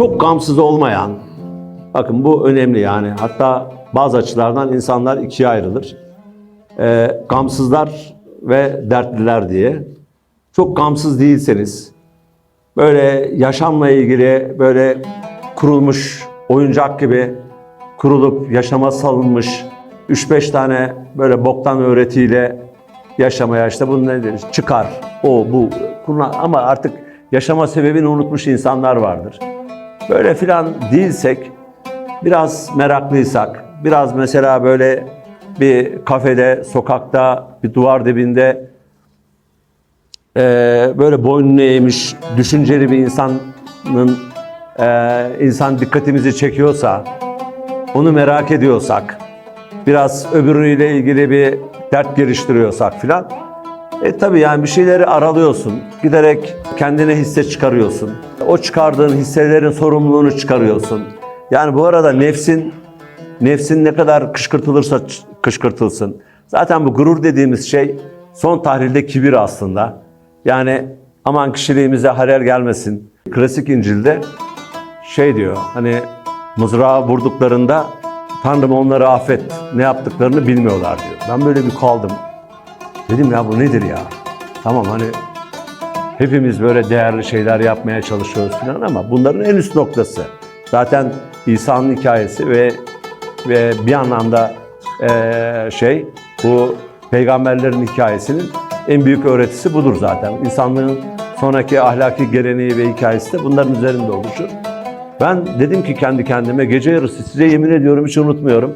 çok gamsız olmayan, bakın bu önemli yani hatta bazı açılardan insanlar ikiye ayrılır. Ee, gamsızlar ve dertliler diye. Çok gamsız değilseniz, böyle yaşamla ilgili böyle kurulmuş oyuncak gibi kurulup yaşama salınmış 3-5 tane böyle boktan öğretiyle yaşamaya işte bu nedir? Çıkar, o bu ama artık yaşama sebebini unutmuş insanlar vardır. Böyle filan değilsek, biraz meraklıysak, biraz mesela böyle bir kafede, sokakta, bir duvar dibinde eee, böyle boynunu eğmiş, düşünceli bir insanın eee, insan dikkatimizi çekiyorsa, onu merak ediyorsak, biraz öbürüyle ilgili bir dert geliştiriyorsak filan, e tabii yani bir şeyleri aralıyorsun. Giderek kendine hisse çıkarıyorsun. O çıkardığın hisselerin sorumluluğunu çıkarıyorsun. Yani bu arada nefsin nefsin ne kadar kışkırtılırsa kışkırtılsın. Zaten bu gurur dediğimiz şey son tahlilde kibir aslında. Yani aman kişiliğimize halel gelmesin. Klasik İncil'de şey diyor hani mızrağı vurduklarında Tanrım onları affet ne yaptıklarını bilmiyorlar diyor. Ben böyle bir kaldım. Dedim ya bu nedir ya? Tamam hani hepimiz böyle değerli şeyler yapmaya çalışıyoruz falan ama bunların en üst noktası. Zaten İsa'nın hikayesi ve ve bir anlamda eee, şey bu peygamberlerin hikayesinin en büyük öğretisi budur zaten. İnsanlığın sonraki ahlaki geleneği ve hikayesi de bunların üzerinde oluşur. Ben dedim ki kendi kendime gece yarısı size yemin ediyorum hiç unutmuyorum.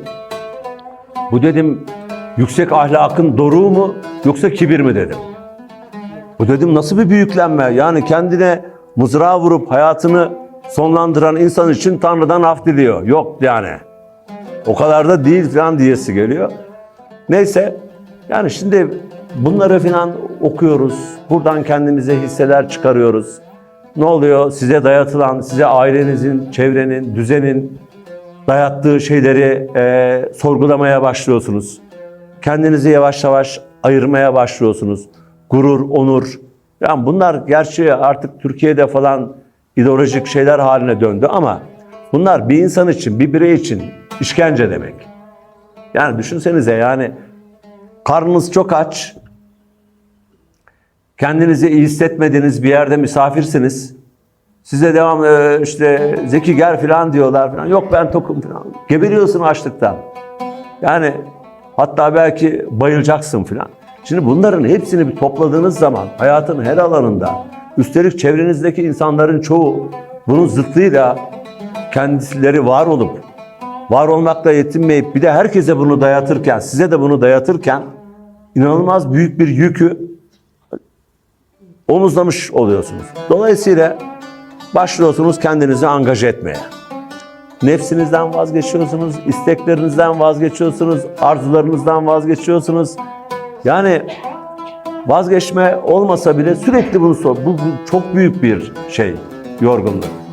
Bu dedim yüksek ahlakın doruğu mu yoksa kibir mi dedim. Bu dedim nasıl bir büyüklenme yani kendine mızrağı vurup hayatını sonlandıran insan için Tanrı'dan af diliyor. Yok yani. O kadar da değil falan diyesi geliyor. Neyse yani şimdi bunları falan okuyoruz. Buradan kendimize hisseler çıkarıyoruz. Ne oluyor? Size dayatılan, size ailenizin, çevrenin, düzenin dayattığı şeyleri e, sorgulamaya başlıyorsunuz. Kendinizi yavaş yavaş ayırmaya başlıyorsunuz. Gurur, onur. Yani bunlar gerçi artık Türkiye'de falan ideolojik şeyler haline döndü ama bunlar bir insan için, bir birey için işkence demek. Yani düşünsenize yani karnınız çok aç, kendinizi iyi hissetmediğiniz bir yerde misafirsiniz. Size devam e, işte Zeki gel falan diyorlar falan. Yok ben tokum falan. Geberiyorsun açlıktan. Yani hatta belki bayılacaksın falan. Şimdi bunların hepsini bir topladığınız zaman hayatın her alanında üstelik çevrenizdeki insanların çoğu bunun zıttıyla kendileri var olup var olmakla yetinmeyip bir de herkese bunu dayatırken, size de bunu dayatırken inanılmaz büyük bir yükü omuzlamış oluyorsunuz. Dolayısıyla başlıyorsunuz kendinizi angaje etmeye. Nefsinizden vazgeçiyorsunuz, isteklerinizden vazgeçiyorsunuz, arzularınızdan vazgeçiyorsunuz. Yani vazgeçme olmasa bile sürekli bunu sor. Bu, bu çok büyük bir şey, yorgunluk.